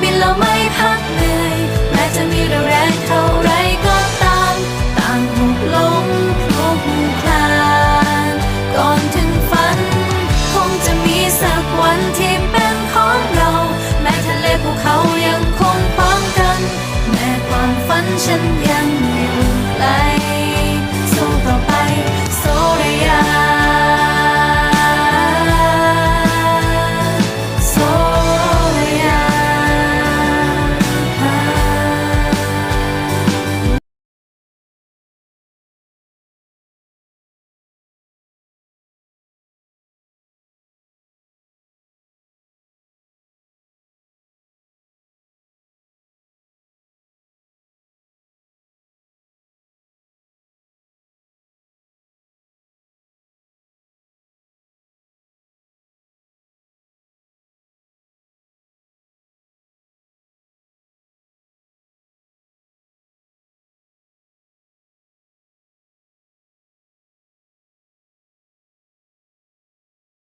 บินเราไม่พักเหนื่อยแม้จะมีแรงเท่าไรก็ตามต่างหกลงคลุกคลานก่อนถึงฝัน คงจะมีสักวันที่เป็นของเรา แม้ทะเลภูเขายังคงพร้อมกัน แม้ความฝันฉันยัง